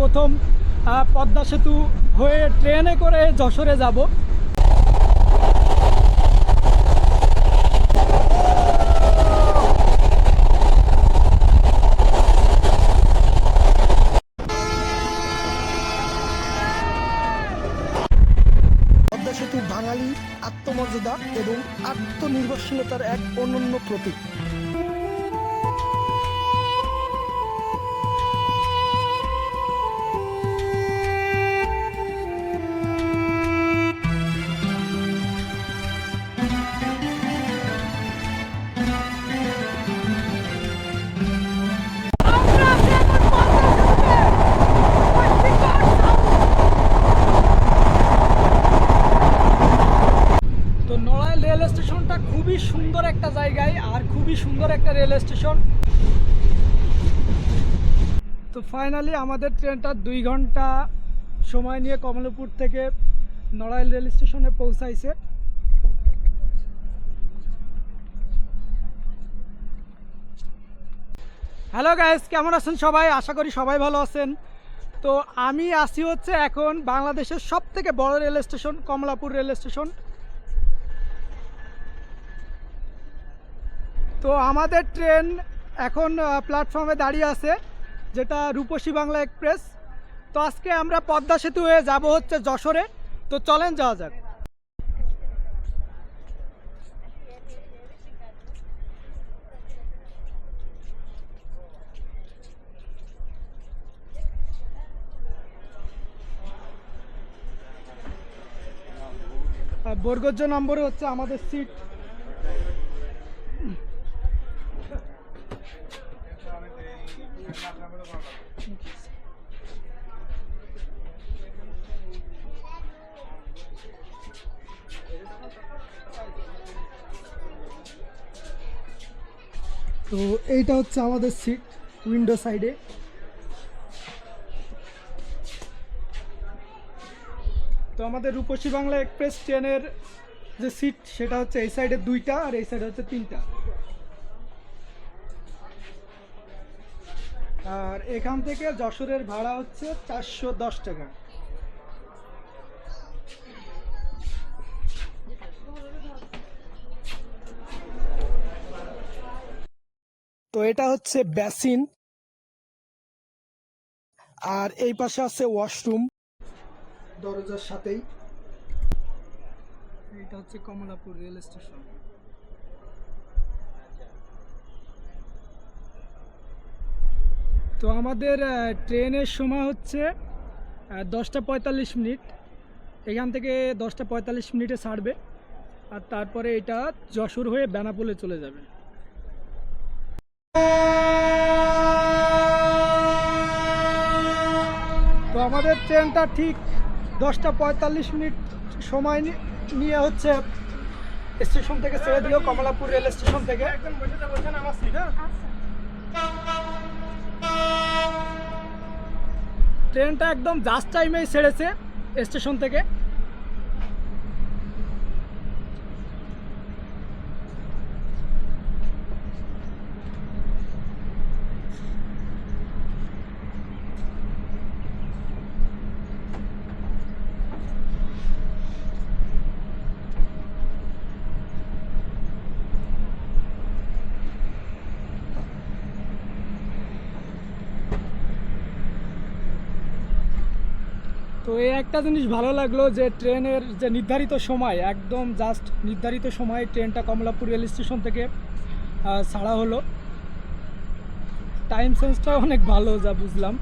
প্রথম পদ্মা সেতু হয়ে ট্রেনে করে যশোরে যাব। পদ্মা সেতু বাঙালির আত্মমর্যাদা এবং আত্মনির্ভরশীলতার এক অনন্য প্রতীক। স্টেশনটা খুবই সুন্দর একটা জায়গায় আর খুবই সুন্দর একটা রেল স্টেশন। তো ফাইনালি আমাদের ট্রেনটা দুই ঘণ্টা সময় নিয়ে কমলাপুর থেকে নড়াইল রেল স্টেশনে পৌঁছাইছে। হ্যালো গাইস কেমন আছেন সবাই? আশা করি সবাই ভালো আছেন। তো আমি আসি হচ্ছে এখন বাংলাদেশের সব থেকে বড় rail station, Kamalapur rail station. তো আমাদের ট্রেন এখন প্ল্যাটফর্মে দাঁড়িয়ে আছে, যেটা রূপসী বাংলা এক্সপ্রেস তো আজকে আমরা পদ্মা সেতু হয়ে যাব হচ্ছে যশোরে। তো চলেন যাওয়া যাক। বর্গজ্য নম্বরে হচ্ছে আমাদের সিট এইটা হচ্ছে আমাদের সিট উইন্ডো সাইডে তো আমাদের রূপসী বাংলা এক্সপ্রেস ট্রেনের যে সিট সেটা হচ্ছে এই সাইডে দুইটা আর এই সাইডে হচ্ছে তিনটা। আর এখান থেকে যশোরের ভাড়া হচ্ছে চারশো দশ টাকা। তো এটা হচ্ছে বেসিন আর এই পাশে আছে ওয়াশরুম দরজার সাথেই। এটা হচ্ছে কমলাপুর রেল স্টেশন। তো আমাদের ট্রেনের সময় হচ্ছে দশটা পঁয়তাল্লিশ মিনিট। এখান থেকে দশটা পঁয়তাল্লিশ মিনিটে ছাড়বে। আর তারপরে এটা যশোর হয়ে বেনাপোলে চলে যাবে। তো আমাদের ট্রেনটা ঠিক দশটা পঁয়তাল্লিশ মিনিট সময় নিয়ে হচ্ছে স্টেশন থেকে ছেড়ে দিল কমলাপুর রেল স্টেশন থেকে। ট্রেনটা একদম জাস্ট টাইমেই ছেড়েছে স্টেশন থেকে তো এই একটা জিনিস ভালো লাগল যে ট্রেনের যে নির্ধারিত সময়, একদম জাস্ট নির্ধারিত সময় ট্রেনটা কমলাপুর রেল স্টেশন থেকে ছাড়া হলো। টাইম সেন্সটাও অনেক ভালো, যা বুঝলাম।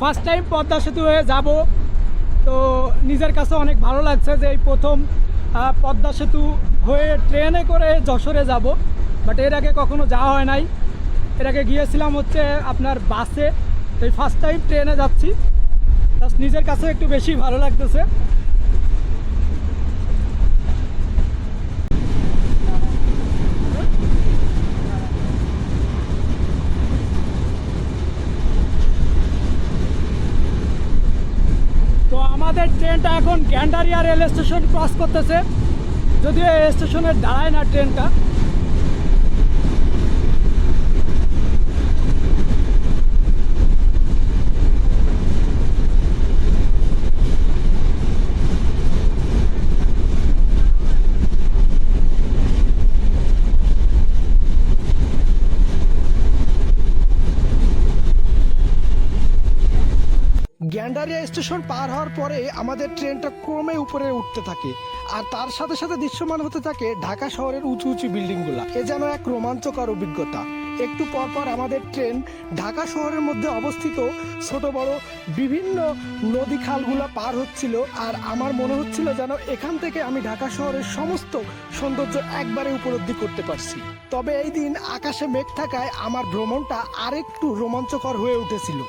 ফার্স্ট টাইম পদ্মা সেতু হয়ে যাব। তো নিজের কাছে অনেক ভালো লাগছে যে এই প্রথম পদ্মা সেতু হয়ে ট্রেনে করে যশোরে যাব। বাট এর আগে কখনো যাওয়া হয় নাই। এর আগে গিয়েছিলাম হচ্ছে আপনার বাসে। তো এই ফার্স্ট টাইম ট্রেনে যাচ্ছি। নিজের কাছে একটু বেশি ভালো লাগতেছে তো আমাদের ট্রেনটা এখন ক্যান্ডারিয়া রেল স্টেশন ক্রস করতেছে। যদিও এই স্টেশনে দাঁড়ায় না ট্রেনটা গ্যান্ডারিয়া স্টেশন পার হওয়ার পরে আমাদের ট্রেনটা ক্রমে উপরে উঠতে থাকে আর তার সাথে সাথে দৃশ্যমান হতে থাকে ঢাকা শহরের উঁচু উঁচু বিল্ডিংগুলা। এ যেন এক রোমাঞ্চকর অভিজ্ঞতা। একটু পর পর আমাদের ট্রেন ঢাকা শহরের মধ্যে অবস্থিত ছোট বড় বিভিন্ন নদী খালগুলো পার হচ্ছিল আর আমার মনে হচ্ছিল যেন এখান থেকে আমি ঢাকা শহরের সমস্ত সৌন্দর্য একবারে উপলব্ধি করতে পারছি। তবে এই দিন আকাশে মেঘ থাকায় আমার ভ্রমণটা আরেকটু রোমাঞ্চকর হয়ে উঠেছিল।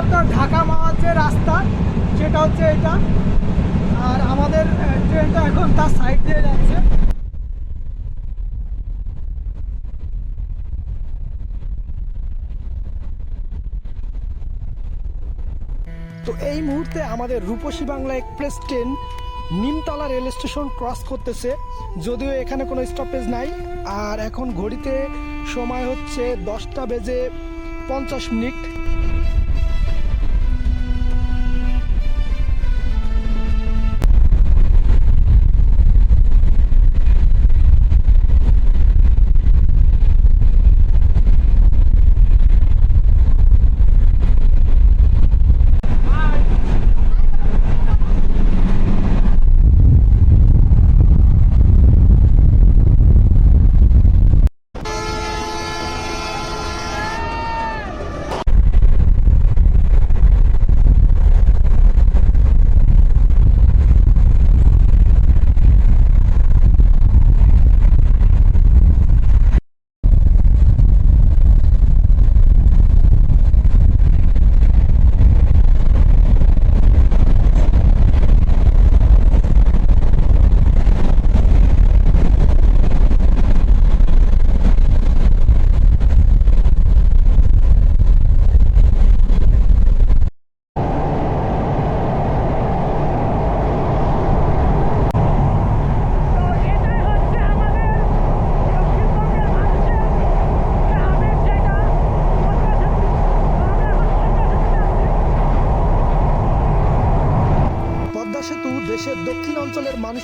আপনার ঢাকা মাওয়ার যে রাস্তা, সেটা হচ্ছে এটা। আর আমাদের ট্রেনটা এখন তার সাইড দিয়ে যাচ্ছে। তো এই মুহূর্তে আমাদের Rupashi Bangla express train Nimtala rail station cross করতেছে। যদিও এখানে কোনো স্টপেজ নাই। আর এখন ঘড়িতে সময় হচ্ছে দশটা বেজে পঞ্চাশ মিনিট।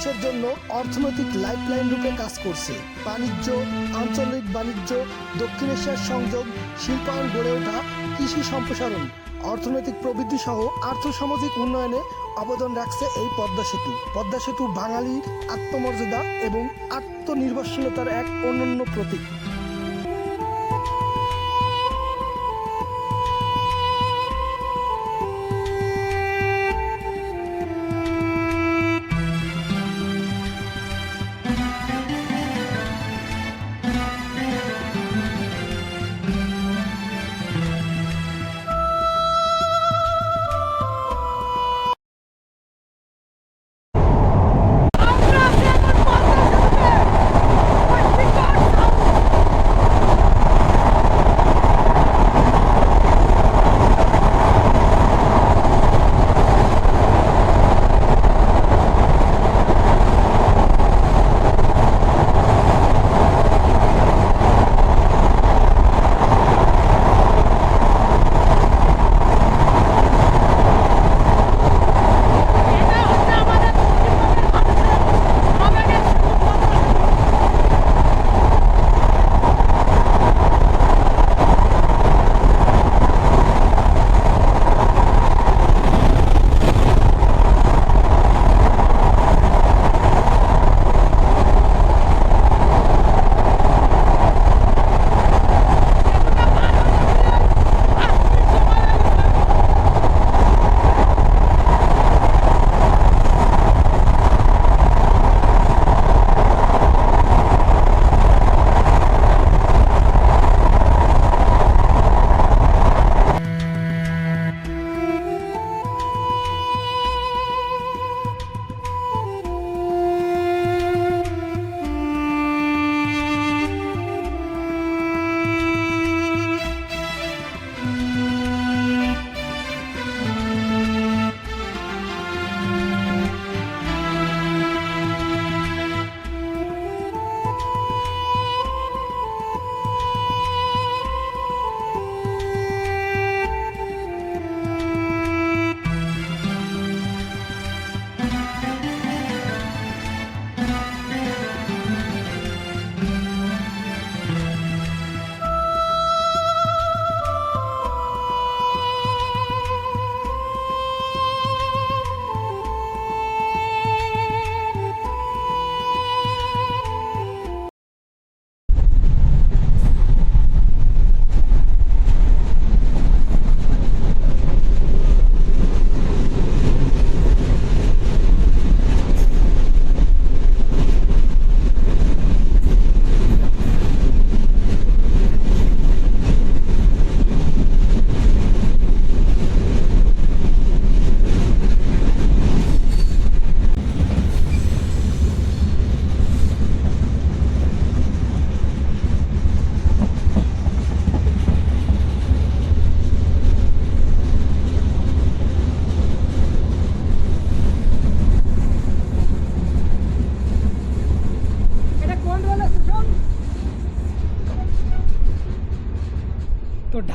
মানুষের জন্য অর্থনৈতিক লাইফলাইন রূপে কাজ করছে। বাণিজ্য, আঞ্চলিক বাণিজ্য, দক্ষিণ এশিয়ার সংযোগ, শিল্পায়ন গড়ে ওঠা, কৃষি সম্প্রসারণ, অর্থনৈতিক প্রবৃদ্ধি সহ আর্থসামাজিক উন্নয়নে অবদান রাখছে এই পদ্মা সেতু। পদ্মা সেতু বাঙালির আত্মমর্যাদা এবং আত্মনির্ভরশীলতার এক অনন্য প্রতীক।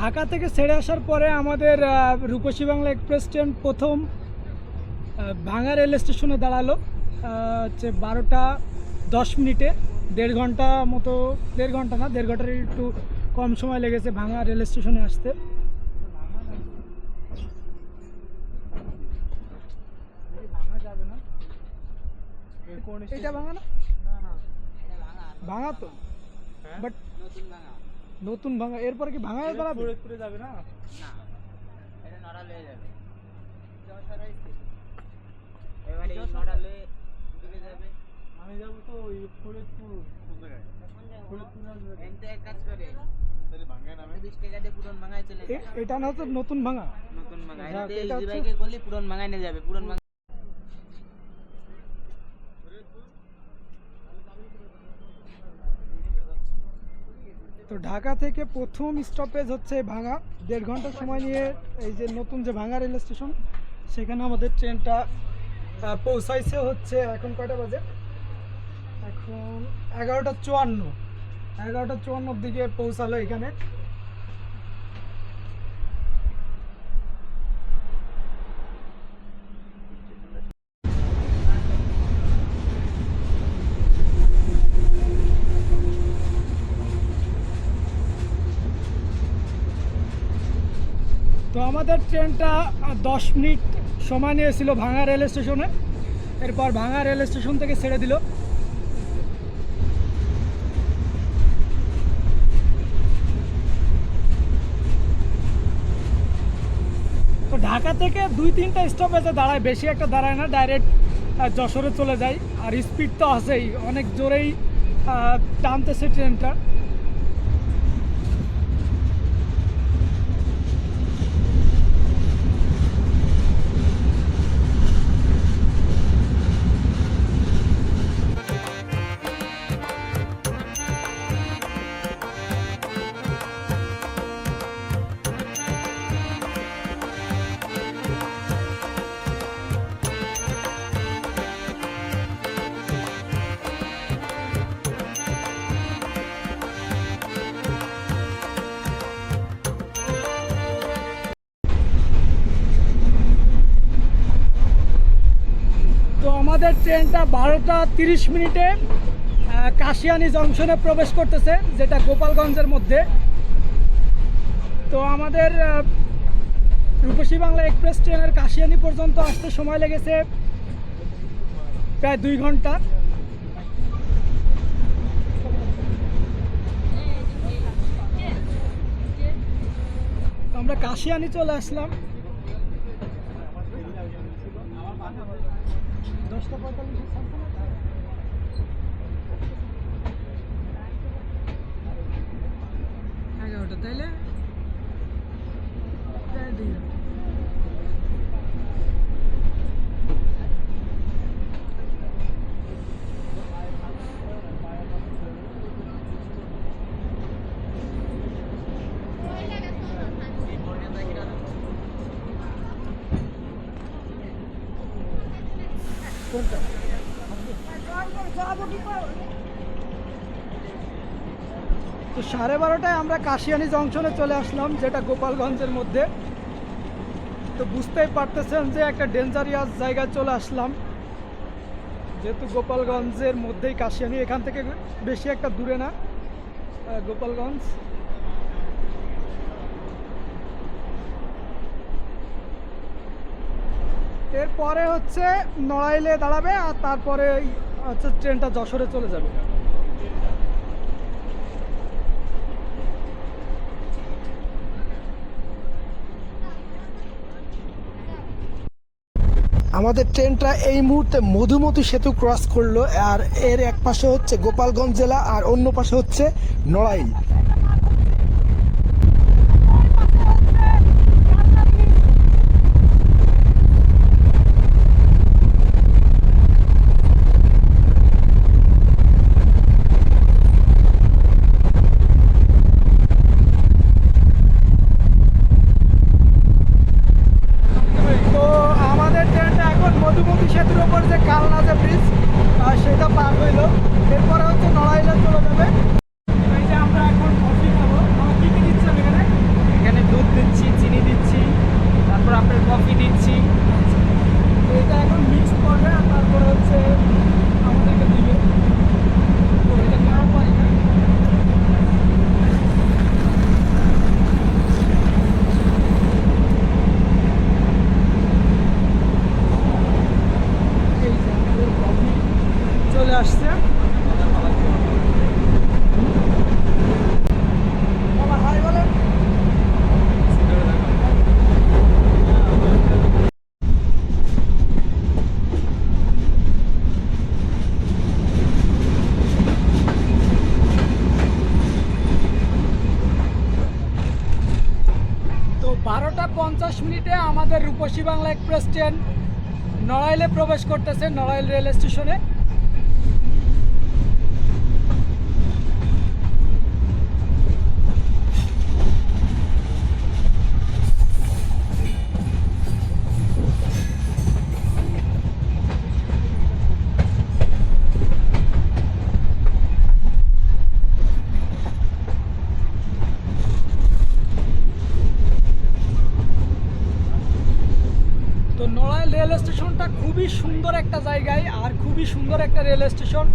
ঢাকা থেকে ছেড়ে আসার পরে আমাদের রূপসী বাংলা এক্সপ্রেস ট্রেন প্রথম ভাঙা রেল স্টেশনে দাঁড়াল হচ্ছে বারোটা দশ মিনিটে। দেড় ঘণ্টা মতো দেড় ঘণ্টা না দেড় ঘণ্টার একটু কম সময় লেগেছে ভাঙা রেল স্টেশনে আসতে। এটা ভাঙা না? ভাঙা তো। বাট নতুন ভাঙা এরপরে কি ভাঙা দাঁড়াবে? যাবে না? এবারে এই নড়ালে দূরে যাবে। আমি যাব তো ওই ফরিদপুর। কোন জায়গায় ফরিদপুর এনতে এক কাজ করে। এটা না হচ্ছে নতুন ভাঙা? নতুন এতে এটা ইজি বাইকে পুরন ভাঙায় নিয়ে যাবে। পুরন ভাঙা তো ঢাকা থেকে প্রথম স্টপেজ হচ্ছে ভাঙা। দেড় ঘণ্টা সময় নিয়ে এই যে নতুন যে ভাঙা রেল স্টেশন, সেখানে আমাদের ট্রেনটা পৌঁছাইছে হচ্ছে এখন কয়টা বাজে? এখন এগারোটা চুয়ান্ন। এগারোটা চুয়ান্নর দিকে পৌঁছালো এখানে তো আমাদের ট্রেনটা দশ মিনিট সময় নিয়েছিল ভাঙা রেল স্টেশনে। এরপর ভাঙা রেল স্টেশন থেকে ছেড়ে দিল। তো ঢাকা থেকে দুই, তিনটা স্টপেজে দাঁড়ায়, বেশি একটা দাঁড়ায় না ডাইরেক্ট যশোরে চলে যায়। আর স্পিড তো আছেই, অনেক জোরেই টানতেছে ট্রেনটা। আমাদের ট্রেনটা বারোটা তিরিশ মিনিটে কাশিয়ানি জংশনে প্রবেশ করতেছে, যেটা গোপালগঞ্জের মধ্যে। তো আমাদের রূপসী বাংলা এক্সপ্রেস ট্রেনের কাশিয়ানি পর্যন্ত আসতে সময় লেগেছে প্রায় দুই ঘণ্টা। আমরা কাশিয়ানি চলে আসলাম দশটা পঁয়তাল্লিশে ছাড়ছে না? এগারোটা তাইলে প্রায় দুই ঘণ্টা। কোনটা তো সাড়ে বারোটায় আমরা কাশিয়ানি জংশনে চলে আসলাম, যেটা গোপালগঞ্জের মধ্যে। তো বুঝতেই পারতেছেন যে একটা ডেঞ্জারিয়াস জায়গায় চলে আসলাম। যেহেতু গোপালগঞ্জের মধ্যেই কাশিয়ানি, এখান থেকে বেশি একটা দূরে না গোপালগঞ্জ। এরপরে হচ্ছে নড়াইলে দাঁড়াবে, আর তারপরে হচ্ছে ট্রেনটা যশোরে চলে যাবে। আমাদের ট্রেনটা এই মুহূর্তে মধুমতি সেতু ক্রস করল আর এর এক পাশে হচ্ছে গোপালগঞ্জ জেলা আর অন্য পাশে হচ্ছে নড়াইল তো আমাদের ট্রেনটা এখন মধুমতি সেতুর ওপর যে কালনা যে ব্রিজ সেটা পার হইল এরপরে হচ্ছে নড়াইলে চলে যাবে এই যে আমরা এখন দশটা পঞ্চাশ মিনিটে আমাদের রূপসী বাংলা এক্সপ্রেস ট্রেন নড়াইলে প্রবেশ করতেছে নড়াইল রেল স্টেশনে। খুবই সুন্দর একটা রেল স্টেশন।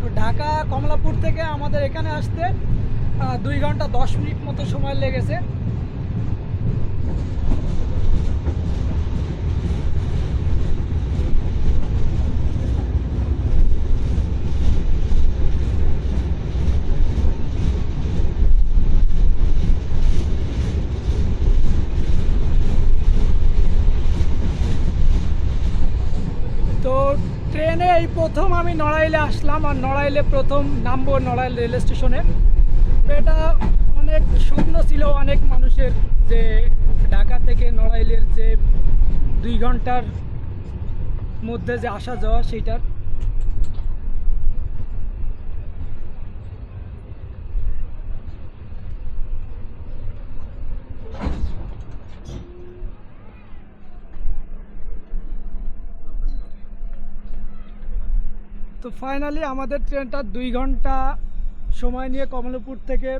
তো ঢাকা, কমলাপুর থেকে আমাদের এখানে আসতে দুই ঘণ্টা দশ মিনিট মতো সময় লেগেছে তো ট্রেনে এই প্রথম আমি নড়াইলে আসলাম আর নড়াইলে প্রথম নামবো নড়াইল রেল স্টেশনে। এটা অনেক স্বপ্ন ছিল অনেক মানুষের যে ঢাকা থেকে নড়াইলের যে দুই ঘণ্টার মধ্যে যে আসা যাওয়া সেইটার। তো ফাইনালি আমাদের ট্রেনটা দুই ঘণ্টা সময় নিয়ে কমলাপুর থেকে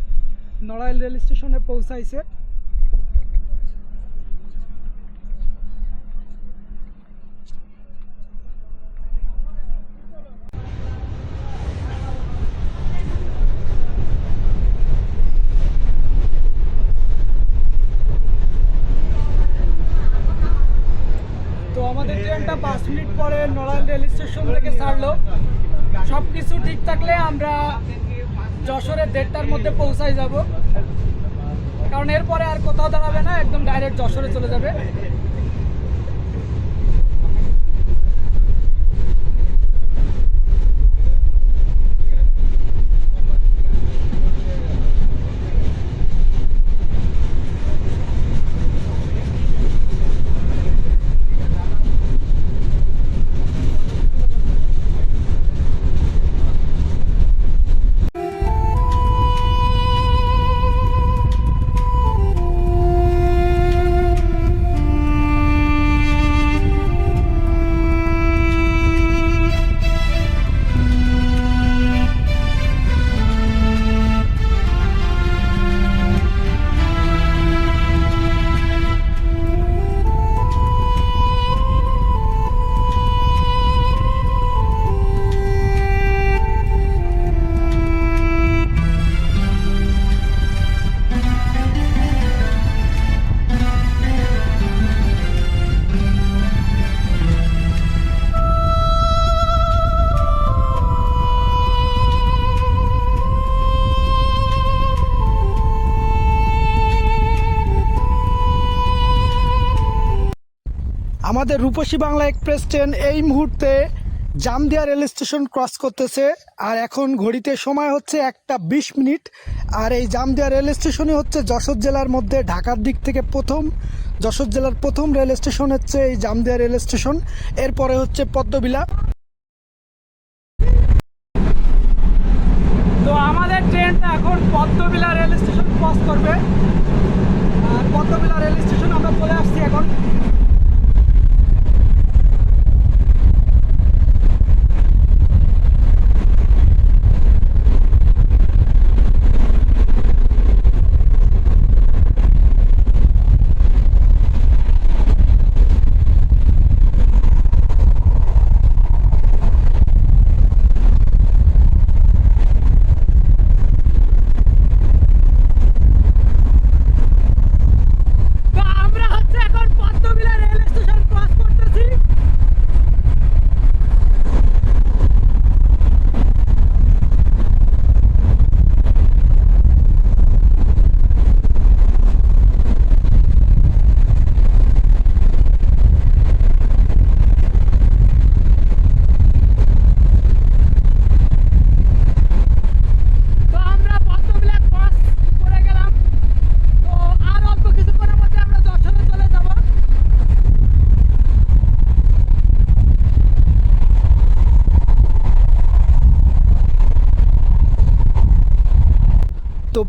নড়াইল রেল স্টেশনে পৌঁছাইছে। থাকলে আমরা যশোরের দেড়টার মধ্যে পৌঁছাই যাব। কারণ এরপরে আর কোথাও দাঁড়াবে না, একদম ডাইরেক্ট যশোরে চলে যাবে। আমাদের রূপসী বাংলা এক্সপ্রেস ট্রেন এই মুহূর্তে জামদিয়া রেল স্টেশন ক্রস করতেছে। আর এখন ঘড়িতে সময় হচ্ছে একটা বিশ মিনিট। আর এই জামদিয়া রেল স্টেশনই হচ্ছে যশোর জেলার মধ্যে ঢাকার দিক থেকে প্রথম। যশোর জেলার প্রথম রেল স্টেশন হচ্ছে এই জামদিয়া রেল স্টেশন। এরপরে হচ্ছে পদ্মবিলা। তো আমাদের ট্রেনটা এখন পদ্মবিলা রেল স্টেশন ক্রস করবে। আর পদ্মবিলা রেল স্টেশন আমরা চলে আসছি এখন।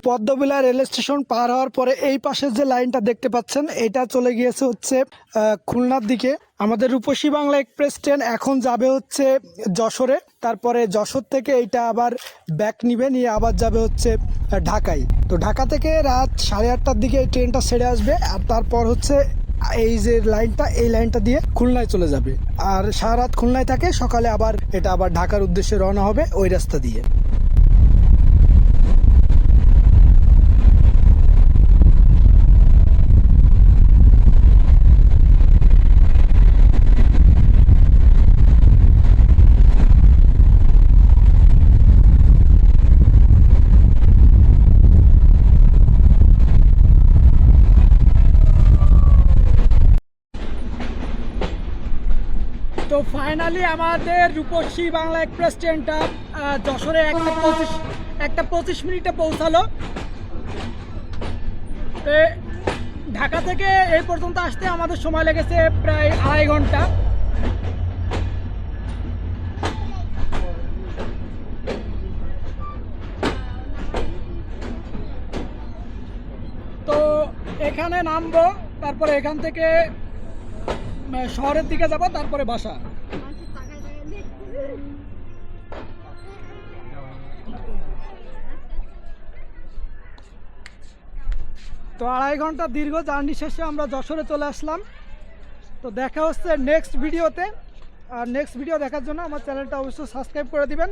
পদ্মবিলা রেল স্টেশন পার হওয়ার পরে এই পাশের যে লাইনটা দেখতে পাচ্ছেন, এটা চলে গিয়েছে হচ্ছে খুলনার দিকে। আমাদের রূপসী বাংলা এক্সপ্রেস ট্রেন এখন যাবে হচ্ছে যশোরে। তারপরে যশোর থেকে এইটা আবার ব্যাক নিবে, নিয়ে আবার যাবে হচ্ছে ঢাকায়। তো ঢাকা থেকে রাত সাড়ে আটটার দিকে এই ট্রেনটা ছেড়ে আসবে, আর তারপর হচ্ছে এই যে লাইনটা, এই লাইনটা দিয়ে খুলনায় চলে যাবে। আর সারা রাত খুলনায় থাকে, সকালে আবার এটা আবার ঢাকার উদ্দেশ্যে রওনা হবে ওই রাস্তা দিয়ে। তো ফাইনালি আমাদের রূপসী বাংলা এক্সপ্রেস ট্রেনটা যশোরে একটা পঁচিশ একটা পঁচিশ মিনিটে পৌঁছালো। ঢাকা থেকে এই পর্যন্ত আসতে আমাদের সময় লেগেছে প্রায় আড়াই ঘণ্টা। তো এখানে নামবো, তারপরে এখান থেকে শহরের দিকে যাব, তারপরে বাসা। তো আড়াই ঘণ্টা দীর্ঘ জার্নি শেষে আমরা যশোরে চলে আসলাম। তো দেখা হচ্ছে নেক্সট ভিডিওতে আর নেক্সট ভিডিও দেখার জন্য আমার চ্যানেলটা অবশ্যই সাবস্ক্রাইব করে দিবেন।